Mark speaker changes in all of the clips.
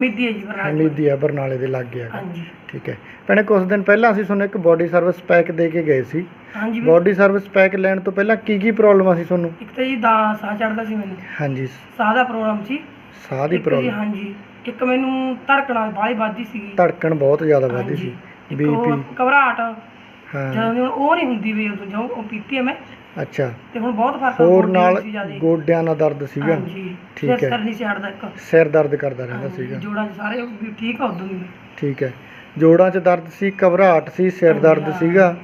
Speaker 1: ਮਿੱਦੀ ਹੈ ਜੀ ਬਰਨਾਲੇ
Speaker 2: ਹਮੀਦੀ ਆ ਬਰਨਾਲੇ ਦੇ ਲਾਗੇ
Speaker 1: ਹਾਂਜੀ।
Speaker 2: ਠੀਕ ਹੈ। ਭੈਣੇ ਕੁਝ ਦਿਨ ਪਹਿਲਾਂ ਅਸੀਂ ਤੁਹਾਨੂੰ ਇੱਕ ਬੋਡੀ ਸਰਵਿਸ ਪੈਕ ਦੇ ਕੇ ਗਏ ਸੀ।
Speaker 1: ਹਾਂਜੀ ਵੀਰ।
Speaker 2: ਬੋਡੀ ਸਰਵਿਸ ਪੈਕ ਲੈਣ ਤੋਂ ਪਹਿਲਾਂ ਕੀ ਕੀ ਪ੍ਰੋਬਲਮ ਸੀ ਤੁਹਾਨੂੰ?
Speaker 1: ਇੱਕ ਤਾਂ ਜੀ ਦਾ ਸਾਹ ਚੜਦਾ ਸੀ ਮੈਨੂੰ।
Speaker 2: ਹਾਂਜੀ।
Speaker 1: ਸਾਹ ਦਾ ਪ੍ਰੋਬਲਮ ਸੀ।
Speaker 2: ਸਾਹ ਦੀ
Speaker 1: ਇੱਕ ਜੀ
Speaker 2: ਪ੍ਰੋਬਲਮ
Speaker 1: ਹਾਂਜੀ। ਇੱਕ ਮੈਨੂੰ ਧੜਕਣਾ ਬਾਹਲੀ ਵੱਧਦੀ ਸੀ
Speaker 2: ਧੜਕਣ ਬਹੁਤ ਜ਼ਿਆਦਾ ਵੱਧਦੀ ਸੀ। ਬੀਪੀ
Speaker 1: ਘਬਰਾਹਟ।
Speaker 2: ਹਾਂ।
Speaker 1: ਜਦੋਂ ਦੀ ਹੁਣ ਉਹ ਨਹੀਂ ਹੁੰਦੀ ਵੀ ਉਦੋਂ ਉਹ ਪੀਤੀ ਹੈ ਮੈਂ
Speaker 2: ਅੱਛਾ।
Speaker 1: ਤੇ ਹੁਣ ਬਹੁਤ ਫ਼ਰਕ ਆ,
Speaker 2: ਹੋਰ ਨਾਲ। ਗੋਡਿਆਂ ਨਾਲ ਦਰਦ ਸੀਗਾ।
Speaker 1: ਹਾਂਜੀ
Speaker 2: ਠੀਕ ਹੈ।
Speaker 1: ਸਿਰ ਨਹੀਂ ਛੱਡਦਾ ਇੱਕ।
Speaker 2: ਸਿਰ ਦਰਦ ਕਰਦਾ ਰਹਿੰਦਾ ਸੀਗਾ।
Speaker 1: ਜੋੜਾਂ 'ਚ ਸਾਰੇ ਵੀ ਠੀਕ ਆ ਉਦੋਂ।
Speaker 2: ਠੀਕ ਹੈ। ਜੋੜਾਂ 'ਚ ਦਰਦ ਸੀ ਘਬਰਾਹਟ ਸੀ ਸਿਰ ਦਰਦ
Speaker 1: ਹਾਂ।
Speaker 2: ਸੀਗਾ।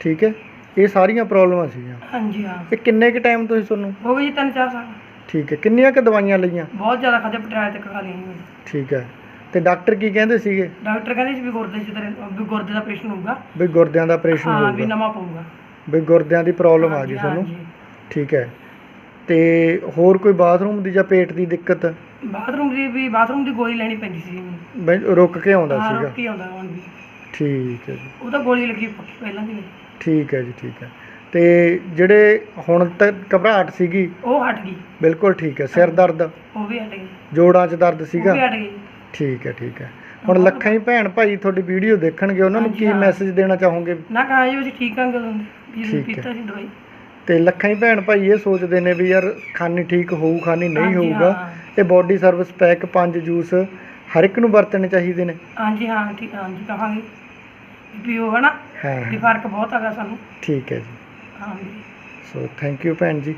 Speaker 2: ਠੀਕ ਹੈ। ਇਹ ਸਾਰੀਆਂ ਪ੍ਰੋਬਲਮਾਂ ਸੀਗੀਆਂ।
Speaker 1: ਹਾਂਜੀ ਹਾਂ।
Speaker 2: ਇਹ ਕਿੰਨੇ ਕੁ ਟਾਈਮ ਤੋਂ ਸੀ ਤੁਹਾਨੂੰ?
Speaker 1: ਹੋ ਗਏ ਜੀ ਸਾਲ।
Speaker 2: ਠੀਕ ਹੈ। ਕਿੰਨੀਆਂ ਕੁ ਦਵਾਈਆਂ ਲਈਆਂ?
Speaker 1: ਬਹੁਤ ਜ਼ਿਆਦਾ ਖਾਦੇ ਪਟਿਆਲੇ ਤੱਕ ਖਾ ਲਈਆਂ।
Speaker 2: ਠੀਕ ਹੈ। ਤੇ ਡਾਕਟਰ ਕੀ ਕਹਿੰਦੇ ਸੀਗੇ?
Speaker 1: ਡਾਕਟਰ ਕਹਿੰਦੇ ਸੀ ਵੀ ਗੁਰਦੇ 'ਚ ਤੇਰੇ ਵੀ ਗੁਰਦੇ ਦਾ ਆਪਰੇਸ਼ਨ ਹੋਊਗਾ।
Speaker 2: ਵੀ ਗੁਰਦਿਆਂ ਦਾ ਆਪਰੇਸ਼ਨ
Speaker 1: ਹਾਂ ਵੀ
Speaker 2: ਹੋਊਗਾ।
Speaker 1: ਨਵਾਂ ਪਊਗਾ।
Speaker 2: ਵੀ ਗੁਰਦਿਆਂ ਦੀ ਪ੍ਰੋਬਲਮ ਆ ਗਈ ਤੁਹਾਨੂੰ। ਠੀਕ ਹੈ। ਤੇ ਹੋਰ ਕੋਈ ਬਾਥਰੂਮ ਦੀ ਜਾਂ ਪੇਟ ਦੀ ਦਿੱਕਤ?
Speaker 1: ਬਾਥਰੂਮ ਦੀ ਵੀ ਬਾਥਰੂਮ ਦੀ ਗੋਲੀ ਲੈਣੀ ਪੈਂਦੀ ਸੀ ਮੈਨੂੰ
Speaker 2: ਬਈ ਰੁਕ ਕੇ ਆਉਂਦਾ
Speaker 1: ਹਾਂ
Speaker 2: ਸੀਗਾ?
Speaker 1: ਰੋਕੀ ਆਉਂਦਾ ਹੁਣ ਵੀ।
Speaker 2: ਠੀਕ ਹੈ ਜੀ।
Speaker 1: ਉਹ ਤਾਂ ਗੋਲੀ ਲੱਗੀ ਪੱਕੀ ਪਹਿਲਾਂ ਦੀ ਮੇਰੀ।
Speaker 2: ਠੀਕ ਹੈ ਜੀ ਠੀਕ ਹੈ। ਤੇ ਜਿਹੜੇ ਹੁਣ ਤੱਕ ਘਬਰਾਹਟ ਸੀਗੀ?
Speaker 1: ਉਹ ਹਟ ਗਈ।
Speaker 2: ਬਿਲਕੁਲ ਠੀਕ ਹੈ। ਸਿਰ ਦਰਦ?
Speaker 1: ਉਹ ਵੀ ਹਟ ਗਈ।
Speaker 2: ਜੋੜਾਂ 'ਚ ਦਰਦ
Speaker 1: ਉਹ
Speaker 2: ਸੀਗਾ?
Speaker 1: ਵੀ ਹਟ ਗਈ।
Speaker 2: ਠੀਕ ਹੈ ਠੀਕ ਹੈ। ਹੁਣ ਲੱਖਾਂ ਹੀ ਭੈਣ ਭਾਈ ਤੁਹਾਡੀ ਵੀਡੀਓ ਦੇਖਣਗੇ ਉਹਨਾਂ ਨੂੰ ਕੀ। ਮੈਸੇਜ ਦੇਣਾ ਚਾਹੋਗੇ?
Speaker 1: ਨਾ ਕਹਾਂ ਜੀ ਠੀਕ ਆਂ ਕਦੋਂ ਦੇ
Speaker 2: ਠੀਕ ਹੈ।
Speaker 1: ਪੀਤਾ ਸੀ ਦਵਾਈ।
Speaker 2: ਤੇ ਲੱਖਾਂ ਹੀ ਭੈਣ ਭਾਈ ਇਹ ਸੋਚਦੇ ਨੇ ਵੀ ਯਾਰ ਖਾਣੀ ਠੀਕ ਹੋਊ ਖਾਣੀ ਨਹੀਂ
Speaker 1: ਹਾਂਜੀ,
Speaker 2: ਹੋਊਗਾ
Speaker 1: ਹਾਂ।
Speaker 2: ਇਹ ਬਾਡੀ ਸਰਵਿਸ ਪੈਕ ਪੰਜ ਜੂਸ ਹਰ ਇੱਕ ਨੂੰ ਵਰਤਣੇ ਚਾਹੀਦੇ ਨੇ।
Speaker 1: ਹਾਂਜੀ ਹਾਂ ਠੀਕ ਹਾਂਜੀ ਕਹਾਂਗੇ। ਵੀ ਪੀਓ ਹਨਾ
Speaker 2: ਹਾਂ
Speaker 1: ਵੀ
Speaker 2: ਹਾਂ,
Speaker 1: ਫ਼ਰਕ ਬਹੁਤ ਹੈਗਾ ਸਾਨੂੰ।
Speaker 2: ਠੀਕ ਹੈ ਜੀ।
Speaker 1: ਹਾਂਜੀ।
Speaker 2: ਸੋ ਥੈਂਕ ਯੂ ਭੈਣ ਜੀ।